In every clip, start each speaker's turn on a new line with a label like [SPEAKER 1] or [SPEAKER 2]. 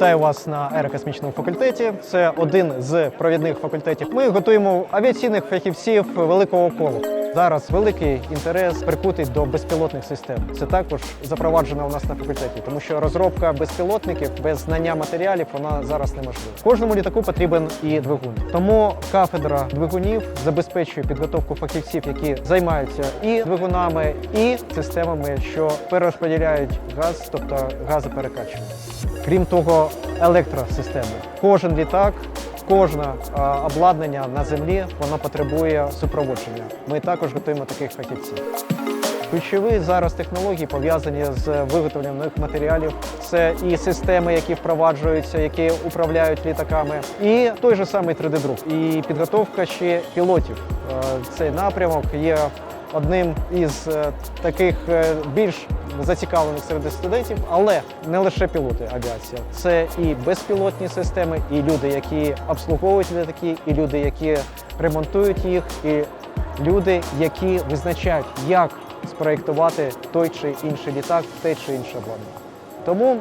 [SPEAKER 1] Вітаю вас на аерокосмічному факультеті. Це один з провідних факультетів. Ми готуємо авіаційних фахівців великого колу. Зараз великий інтерес прикутий до безпілотних систем. Це також запроваджено у нас на факультеті, тому що розробка безпілотників без знання матеріалів вона зараз неможлива. Кожному літаку потрібен і двигун. Тому кафедра двигунів забезпечує підготовку фахівців, які займаються і двигунами, і системами, що перерозподіляють газ, тобто газоперекачування. Крім того, електросистеми. Кожен літак, кожне а, обладнання на землі воно потребує супроводження. Ми також готуємо таких фахівців. Ключові зараз технології пов'язані з виготовленням нових матеріалів. Це і системи, які впроваджуються, які управляють літаками, і той же самий 3D-друк, і підготовка ще пілотів. Е, Цей напрямок є одним із е, таких е, більш зацікавлених серед студентів, але не лише пілоти авіація. Це і безпілотні системи, і люди, які обслуговують літаки, і люди, які ремонтують їх, і люди, які визначають, як спроєктувати той чи інший літак, те чи інше обладнання. Тому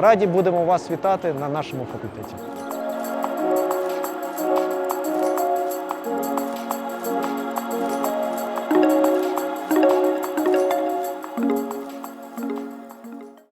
[SPEAKER 1] раді будемо вас вітати на нашому факультеті.